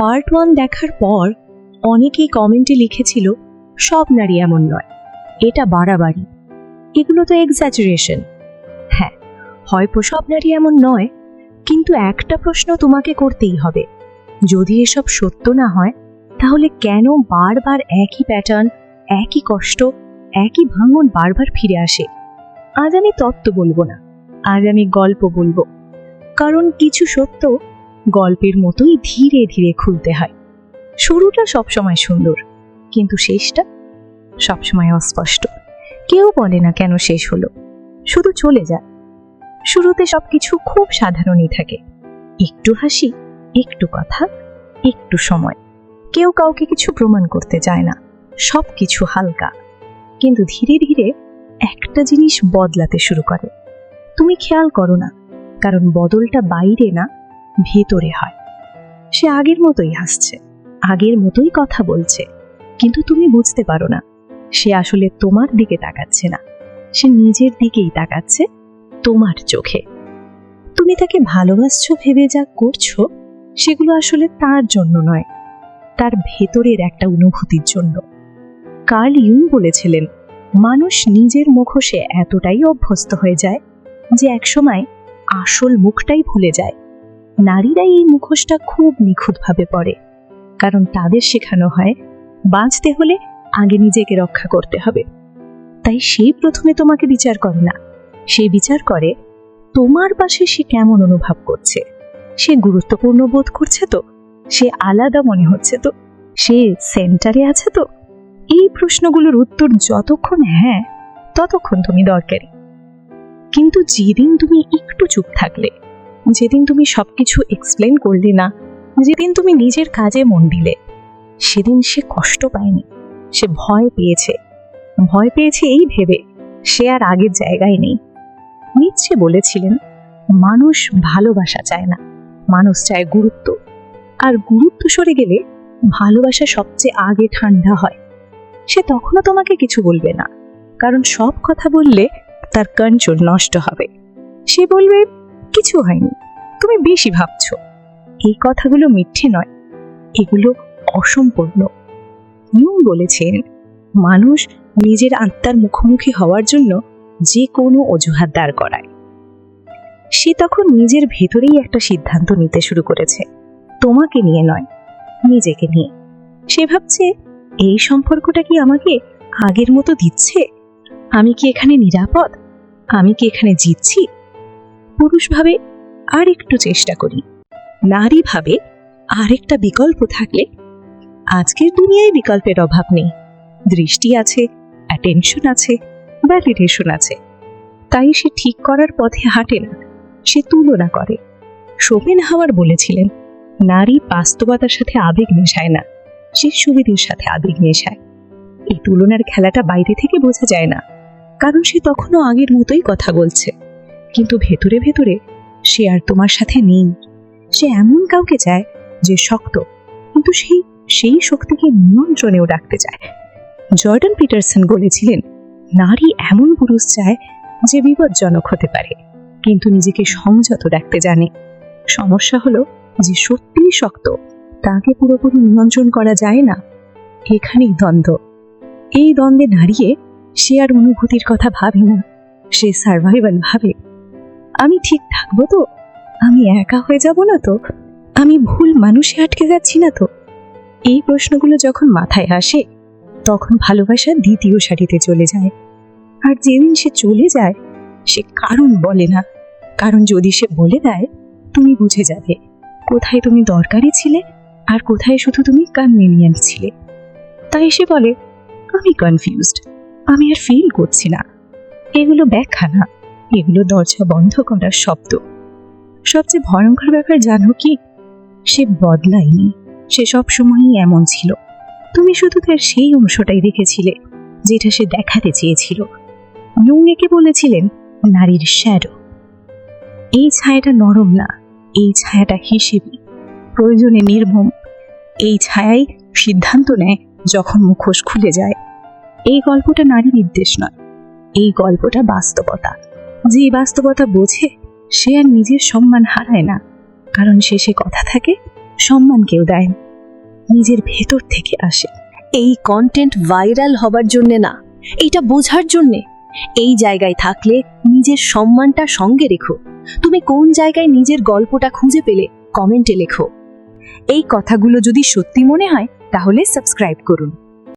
Part one দেখার পর অনেকেই কমেন্টে লিখেছিল, সব নারী এমন নয়, এটা বাড়াবাড়ি। এগুলো তো এক্সাজুরেশন হ্যাঁ হয়তো সব নারী এমন নয়, কিন্তু একটা প্রশ্ন তোমাকে করতেই হবে। যদি এসব সত্য না হয়, তাহলে কেন বারবার একই প্যাটার্ন একই কষ্ট, একই ভাঙন বারবার ফিরে আসে? আজ আমি তত্ত্ব বলব না, আজ আমি গল্প বলব। কারণ কিছু সত্য গল্পের মতোই ধীরে ধীরে খুলতে হয়। শুরুটা সবসময় সুন্দর, কিন্তু শেষটা সবসময় অস্পষ্ট। কেউ বলে না কেন শেষ হলো। শুধু চলে যায়। শুরুতে সবকিছু খুব সাধারণই থাকে। একটু হাসি, একটু কথা, একটু সময়। কেউ কাউকে কিছু প্রমাণ করতে চায় না। সব কিছু হালকা। কিন্তু ধীরে ধীরে একটা জিনিস বদলাতে শুরু করে। তুমি খেয়াল করো না, কারণ বদলটা বাইরে না ভেতরে হয়। সে আগের মতোই হাসছে আগের মতোই কথা বলছে, কিন্তু তুমি বুঝতে পারো না। সে আসলে তোমার দিকে তাকাচ্ছে না। সে নিজের দিকেই তাকাচ্ছে তোমার চোখে। তুমি তাকে ভালোবাসছো, ভেবে যা করছ, সেগুলো আসলে তার জন্য নয়, তার ভেতরের একটা অনুভূতির জন্য। কার্ল ইউং বলেছিলেন, মানুষ নিজের মুখোশে এতটাই অভ্যস্ত হয়ে যায় যে একসময় আসল মুখটাই ভুলে যায়। নারীরাই এই মুখোশটা খুব নিখুঁতভাবে পড়ে কারণ তাদের শেখানো হয়, বাঁচতে হলে আগে নিজেকে রক্ষা করতে হবে। তাই সে প্রথমে তোমাকে বিচার করে না। সে বিচার করে, তোমার পাশে সে কেমন অনুভব করছে? সে গুরুত্বপূর্ণ বোধ করছে তো? সে আলাদা মনে হচ্ছে তো? সে সেন্টারে আছে তো? এই প্রশ্নগুলোর উত্তর যতক্ষণ হ্যাঁ ততক্ষণ তুমি দরকারি। কিন্তু যেদিন তুমি একটু চুপ থাকলে যেদিন তুমি সবকিছু এক্সপ্লেন করলে না, যেদিন তুমি নিজের কাজে মন দিলে, সেদিন সে কষ্ট পায়নি, সে ভয় পেয়েছে। ভয় পেয়েছে এই ভেবে, সে আর আগের জায়গায় নেই। নিচ্ছে বলেছিলেন, মানুষ ভালোবাসা চায় না, মানুষ চায় গুরুত্ব। আর গুরুত্ব সরে গেলে ভালোবাসা সবচেয়ে আগে ঠান্ডা হয়। সে তখনও তোমাকে কিছু বলবে না, কারণ সব কথা বললে তার কন্ট্রোল নষ্ট হবে। সে বলবে কিছু হয়নি। তুমি বেশি ভাবছ। এই কথাগুলো মিথ্যে নয়। এগুলো অসম্পূর্ণ। ইউং বলেছেন, মানুষ নিজের আত্মার মুখোমুখি হওয়ার জন্য যে কোনো অজুহাত দাঁড় করায়। সে তখন নিজের ভেতরেই একটা সিদ্ধান্ত নিতে শুরু করেছে। তোমাকে নিয়ে নয়, নিজেকে নিয়ে। সে ভাবছে, এই সম্পর্কটা কি আমাকে আগের মতো দিচ্ছে? আমি কি এখানে নিরাপদ? আমি কি এখানে জিতছি? পুরুষ ভাবে আর একটু চেষ্টা করি। নারী ভাবে আরেকটা বিকল্প থাকলে আজকের দুনিয়ায় বিকল্পের অভাব নেই। দৃষ্টি আছে অ্যাটেনশন আছে ভ্যালিডেশন আছে। তাই সে ঠিক করার পথে হাঁটে না, সে তুলনা করে। শোভেন হাওয়ার বলেছিলেন, নারী বাস্তবতার সাথে আবেগ মেশায় না, সে সুবিধের সাথে আবেগ মেশায়। এই তুলনার খেলাটা বাইরে থেকে বোঝা যায় না, কারণ সে তখনও আগের মতোই কথা বলছে। কিন্তু ভেতরে ভেতরে সে আর তোমার সাথে নেই। সে এমন কাউকে চায় যে শক্ত, কিন্তু সেই সেই শক্তিকে নিয়ন্ত্রণেও রাখতে চায়। জর্ডান পিটারসন বলেছিলেন, নারী এমন পুরুষ চায় যে বিপজ্জনক হতে পারে, কিন্তু নিজেকে সংযত রাখতে জানে। সমস্যা হলো যে সত্যিই শক্ত, তাকে পুরোপুরি নিয়ন্ত্রণ করা যায় না। এখানেই দ্বন্দ্ব। এই দ্বন্দ্বে দাঁড়িয়ে সে আর অনুভূতির কথা ভাবে না। সে সার্ভাইভাল ভাবে। আমি ঠিক থাকব তো? আমি একা হয়ে যাব না তো? আমি ভুল মানুষে আটকে যাচ্ছি না তো? এই প্রশ্নগুলো যখন মাথায় আসে, তখন ভালোবাসা দ্বিতীয় সারিতে চলে যায়। আর যেদিন সে চলে যায়, সে কারণ বলে না। কারণ যদি সে বলে দেয়, তুমি বুঝে যাবে কোথায় তুমি দরকারি ছিলে আর কোথায় শুধু তুমি কনভিনিয়েন্ট ছিলে। তাই সে বলে, আমি কনফিউজড আমি আর ফিল করছি না। এগুলো ব্যাখ্যা না। এগুলো দরজা বন্ধ করার শব্দ। সবচেয়ে ভয়ঙ্কর ব্যাপার জানো কি? সে বদলায়নি। সে সব সময়ই এমন ছিল। তুমি শুধু তার সেই অংশটাই দেখেছিলে, যেটা সে দেখাতে চেয়েছিল। ইউং একে বলেছিলেন, নারীর শ্যাডো এই ছায়াটা নরম না, এই ছায়াটা হিসেবে। প্রয়োজনে নির্মম এই ছায়াই সিদ্ধান্ত নেয় যখন মুখোশ খুলে যায়। এই গল্পটা নারী নির্দেশ নয়, এই গল্পটা বাস্তবতা। যে বাস্তবতা বোঝে, সে আর নিজের সম্মান হারায় না। কারণ শেষে কথা থাকে, সম্মান কেউ দেয় না। নিজের ভেতর থেকে আসে। এই কন্টেন্ট ভাইরাল হবার জন্যে না, এইটা বোঝার জন্যে। এই জায়গায় থাকলে নিজের সম্মানটা সঙ্গে রেখো। তুমি কোন জায়গায় নিজের গল্পটা খুঁজে পেলে কমেন্টে লেখো। এই কথাগুলো যদি সত্যি মনে হয়, তাহলে সাবস্ক্রাইব করুন।